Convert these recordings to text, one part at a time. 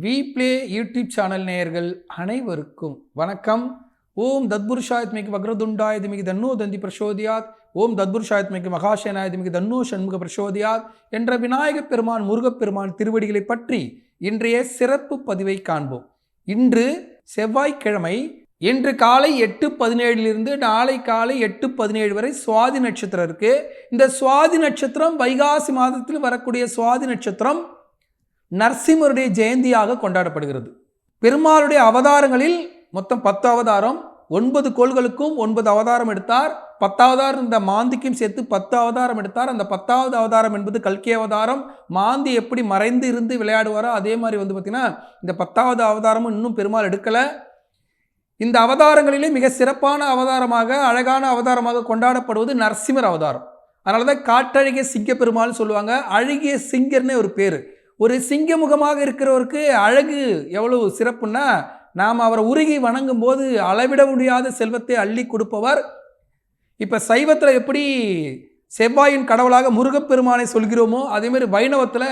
We play YouTube channel நேயர்கள் அனைவருக்கும் வணக்கம். ஓம் தத்புருஷாயத்மிக்கு வக்ரதுண்டாயத்மிக்கு தன்னோ தந்தி பிரசோதியாத். ஓம் தத்புருஷாயத்மிக்கு மகாசேனாயத்மிக்கு தன்னோ சண்முக பிரசோதியாத் என்ற விநாயகப் பெருமான் முருகப்பெருமான் திருவடிகளை பற்றி இன்றைய சிறப்பு பதிவை காண்போம். இன்று செவ்வாய்க்கிழமை இன்று காலை எட்டு பதினேழுலிருந்து நாளை காலை எட்டு பதினேழு வரை சுவாதி நட்சத்திரம் இருக்குது இந்த சுவாதி நட்சத்திரம் வைகாசி மாதத்தில் வரக்கூடிய சுவாதி நட்சத்திரம் நரசிம்மருடைய ஜெயந்தியாக கொண்டாடப்படுகிறது. பெருமாளுடைய அவதாரங்களில் மொத்தம் பத்து அவதாரம் ஒன்பது கோள்களுக்கும் ஒன்பது அவதாரம் எடுத்தார். பத்தாவதாரம் இந்த மாந்திக்கும் சேர்த்து பத்து அவதாரம் எடுத்தார். அந்த பத்தாவது அவதாரம் என்பது கல்கி அவதாரம். மாந்தி எப்படி மறைந்து இருந்து விளையாடுவாரோ அதே மாதிரி வந்து பார்த்திங்கன்னா இந்த பத்தாவது அவதாரமும் இன்னும் பெருமாள் எடுக்கலை. இந்த அவதாரங்களிலே மிக சிறப்பான அவதாரமாக அழகான அவதாரமாக கொண்டாடப்படுவது நரசிம்மர் அவதாரம். அதனால தான் காட்டழகிய சிங்க பெருமாள்னு சொல்லுவாங்க அழகிய சிங்கர்னே ஒரு பேர். ஒரு சிங்க முகமாக இருக்கிறவருக்கு அழகு எவ்வளவு சிறப்புன்னா நாம் அவரை உருகி வணங்கும் போது அளவிட முடியாத செல்வத்தை அள்ளி கொடுப்பவர். இப்போ சைவத்தில் எப்படி செவ்வாயின் கடவுளாக முருகப்பெருமானை சொல்கிறோமோ அதேமாதிரி வைணவத்தில்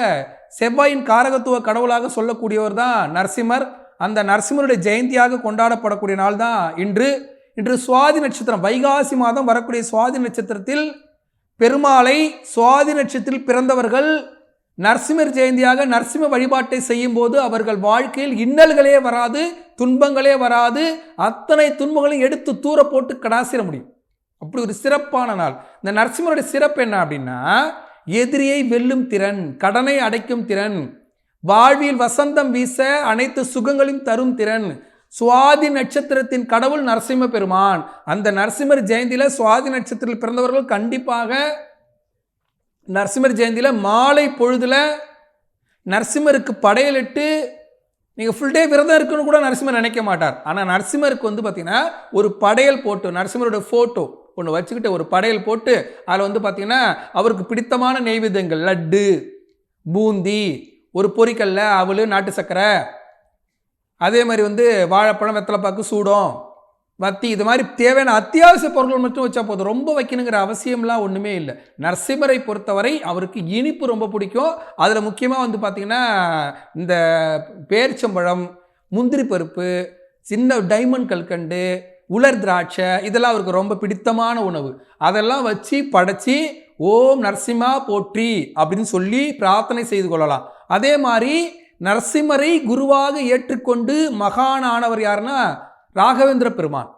செவ்வாயின் காரகத்துவ கடவுளாக சொல்லக்கூடியவர் தான் நரசிம்மர். அந்த நரசிம்மருடைய ஜெயந்தியாக கொண்டாடப்படக்கூடிய நாள் தான் இன்று. இன்று சுவாதி நட்சத்திரம் வைகாசி மாதம் வரக்கூடிய சுவாதி நட்சத்திரத்தில் பெருமாளை சுவாதி நட்சத்திரத்தில் பிறந்தவர்கள் நரசிம்மர் ஜெயந்தியாக நரசிம்ம வழிபாட்டை செய்யும் போது அவர்கள் வாழ்க்கையில் இன்னல்களே வராது துன்பங்களே வராது. அத்தனை துன்பங்களையும் எடுத்து தூர போட்டு கடாசிட முடியும். அப்படி ஒரு சிறப்பான நாள். இந்த நரசிம்மருடைய சிறப்பு என்ன அப்படின்னா எதிரியை வெல்லும் திறன் கடனை அடைக்கும் திறன். வாழ்வில் வசந்தம் வீச அனைத்து சுகங்களையும் தரும் திறன். சுவாதி நட்சத்திரத்தின் கடவுள் நரசிம்ம பெருமான். அந்த நரசிம்மர் ஜெயந்தியில் சுவாதி நட்சத்திரத்தில் பிறந்தவர்கள் கண்டிப்பாக நரசிம்மர் ஜெயந்தியில் மாலை பொழுதில் நரசிம்மருக்கு படையலிட்டு நீங்கள் ஃபுல் டே விரதம் இருக்குன்னு கூட நரசிம்மர் நினைக்க மாட்டார். ஆனால் நரசிம்மருக்கு வந்து பார்த்தீங்கன்னா ஒரு படையல் போட்டு நரசிம்மரோட ஃபோட்டோ ஒன்று வச்சுக்கிட்டு ஒரு படையல் போட்டு அதில் வந்து பார்த்தீங்கன்னா அவருக்கு பிடித்தமான நெய்வேத்தியங்கள் லட்டு பூந்தி ஒரு பொரிக்கல்ல அவள் நாட்டு சர்க்கரை அதே மாதிரி வந்து வாழைப்பழம் வெத்தலைப்பாக்கு சூடம் வத்தி இது மாதிரி தேவையான அத்தியாவசிய பொருட்கள் மட்டும் வச்சா போதும். ரொம்ப வைக்கணுங்கிற அவசியம்லாம் ஒன்றுமே இல்லை. நரசிம்மரை பொறுத்தவரை அவருக்கு இனிப்பு ரொம்ப பிடிக்கும். அதில் முக்கியமாக வந்து பார்த்திங்கன்னா இந்த பேரிச்சம்பழம் முந்திரி பருப்பு சின்ன டைமண்ட் கல்கண்டு உலர் திராட்சை இதெல்லாம் அவருக்கு ரொம்ப பிடித்தமான உணவு. அதெல்லாம் வச்சு படைச்சி ஓம் நரசிம்மா போற்றி அப்படின்னு சொல்லி பிரார்த்தனை செய்து கொள்ளலாம். அதே மாதிரி நரசிம்மரை குருவாக ஏற்றுக்கொண்டு மகானானவர் யாருன்னா ராகவேந்திர பெருமான்.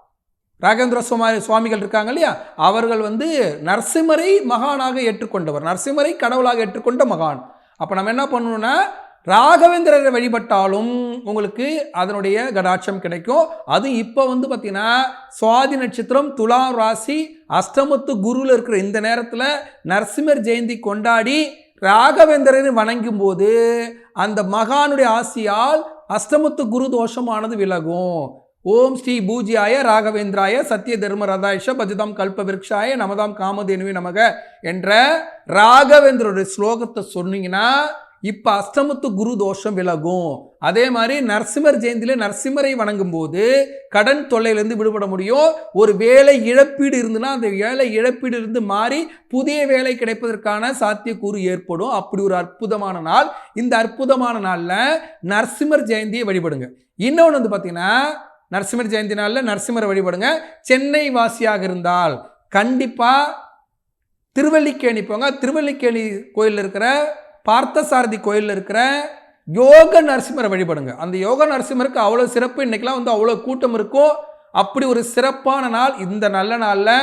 ராகவேந்திர சுவாமி சுவாமிகள் இருக்காங்க இல்லையா? அவர்கள் வந்து நரசிம்மரை மகானாக ஏற்றுக்கொண்டவர். நரசிம்மரை கடவுளாக ஏற்றுக்கொண்ட மகான். அப்போ நம்ம என்ன பண்ணணும்னா ராகவேந்திரரை வழிபட்டாலும் உங்களுக்கு அதனுடைய கடாட்சம் கிடைக்கும். அது இப்போ வந்து பார்த்திங்கன்னா சுவாதி நட்சத்திரம் துலாம் ராசி அஷ்டமத்து குருவில் இருக்கிற இந்த நேரத்தில் நரசிம்மர் ஜெயந்தி கொண்டாடி ராகவேந்திரரை வணங்கும் போது அந்த மகானுடைய ஆசியால் அஷ்டமத்து குரு தோஷமானது விலகும். ஓம் ஸ்ரீ பூஜ்யாய ராகவேந்திராய சத்ய தர்மரதாயஷ பஜதாம் கல்ப விருக்ஷாய நமதாம் காமதேனுவே நமக என்ற ராகவேந்தருடைய ஸ்லோகத்தை சொன்னீங்கன்னா இப்போ அஷ்டமத்து குரு தோஷம் விலகும். அதே மாதிரி நரசிம்மர் ஜெயந்தியில் நரசிம்மரை வணங்கும் போது கடன் தொல்லையிலேருந்து விடுபட முடியும். ஒரு வேலை இழப்பீடு இருந்துன்னா அந்த வேலை இழப்பீடு இருந்து மாறி புதிய வேலை கிடைப்பதற்கான சாத்தியக்கூறு ஏற்படும். அப்படி ஒரு அற்புதமான நாள். இந்த அற்புதமான நாளில் நரசிம்மர் ஜெயந்தியை வழிபடுங்க. இன்னொன்று வந்து பார்த்தீங்கன்னா நரசிம்மர் ஜெயந்தி நாளில் நரசிம்மரை வழிபடுங்க. சென்னை வாசியாக இருந்தால் கண்டிப்பாக திருவல்லிக்கேணி போங்க. திருவல்லிக்கேணி கோயிலில் இருக்கிற பார்த்தசாரதி கோயிலில் இருக்கிற யோக நரசிம்மரை வழிபடுங்க. அந்த யோக நரசிம்மருக்கு அவ்வளோ சிறப்பு இன்றைக்கெலாம் வந்து அவ்வளோ கூட்டம் இருக்கும் அப்படி ஒரு சிறப்பான நாள் இந்த நல்ல நாளில்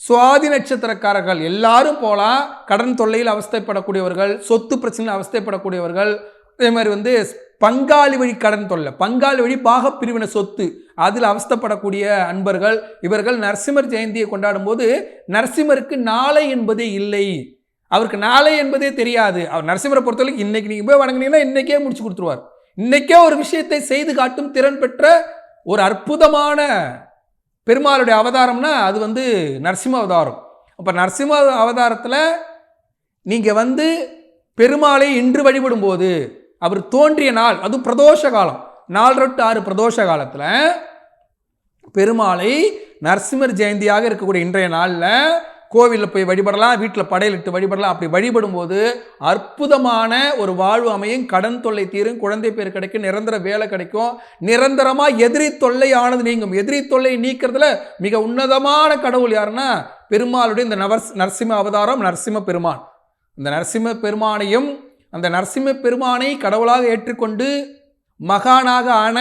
சுவாதி நட்சத்திரக்காரர்கள் எல்லாரும் போகலாம் கடன் தொல்லையில் அவஸ்தைப்படக்கூடியவர்கள் சொத்து பிரச்சனையில் அவஸ்தைப்படக்கூடியவர்கள் அதே மாதிரி வந்து பங்காளி வழி கடன் தொல்லை பங்காளி வழி பாகப்பிரிவினை சொத்து அதில் அவஸ்தப்படக்கூடிய அன்பர்கள் இவர்கள் நரசிம்மர் ஜெயந்தியை கொண்டாடும் போது நரசிம்மருக்கு நாளை என்பதே இல்லை. அவருக்கு நாளை என்பதே தெரியாது. அவர் நரசிம்மரை பொறுத்தவரைக்கும் இன்னைக்கு நீங்கள் போய் வணங்குனீங்கன்னா இன்றைக்கே முடிச்சு கொடுத்துருவார். இன்றைக்கே ஒரு விஷயத்தை செய்து காட்டும் திறன் பெற்ற ஒரு அற்புதமான பெருமாளுடைய அவதாரம்னா அது வந்து நரசிம்ம அவதாரம். அப்போ நரசிம்ம அவதாரத்தில் நீங்கள் வந்து பெருமாளை இன்று வழிபடும் போது அவர் தோன்றிய நாள் அது பிரதோஷ காலம். நாலு டு ஆறு பிரதோஷ காலத்தில் பெருமாளை நரசிம்மர் ஜெயந்தியாக இருக்கக்கூடிய இன்றைய நாளில் கோவிலில் போய் வழிபடலாம் வீட்டில் படையலிட்டு வழிபடலாம். அப்படி வழிபடும்போது அற்புதமான ஒரு வாழ்வு அமையும். கடன் தொல்லை தீரும் குழந்தை பேர் கிடைக்கும் நிரந்தர வேலை கிடைக்கும். நிரந்தரமாக எதிரி தொல்லை ஆனது நீங்கும். எதிரி தொல்லை நீக்கிறதுல மிக உன்னதமான கடவுள் யாருன்னா? பெருமாளுடைய இந்த நவர்ஸ் நரசிம்ம அவதாரம் நரசிம்ம பெருமான். இந்த நரசிம்ம பெருமானையும் அந்த நரசிம்ம பெருமானை கடவுளாக ஏற்றுக்கொண்டு மகானாக ஆன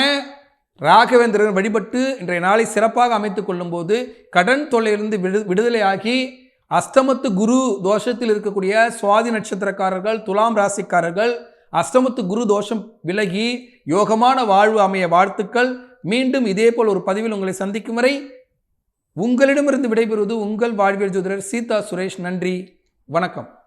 ராகவேந்திரன் வழிபட்டு இன்றைய நாளை சிறப்பாக அமைத்து கொள்ளும்போது கடன் தொல்லையிலிருந்து விடு விடுதலையாகி அஸ்தமத்து குரு தோஷத்தில் இருக்கக்கூடிய சுவாதி நட்சத்திரக்காரர்கள் துலாம் ராசிக்காரர்கள் அஸ்தமத்து குரு தோஷம் விலகி யோகமான வாழ்வு அமைய வாழ்த்துக்கள். மீண்டும் இதேபோல் ஒரு பதிவில் உங்களை சந்திக்கும் வரை உங்களிடமிருந்து விடைபெறுவது உங்கள் வாழ்வியல் ஜோதிடர் சீதா சுரேஷ். நன்றி. வணக்கம்.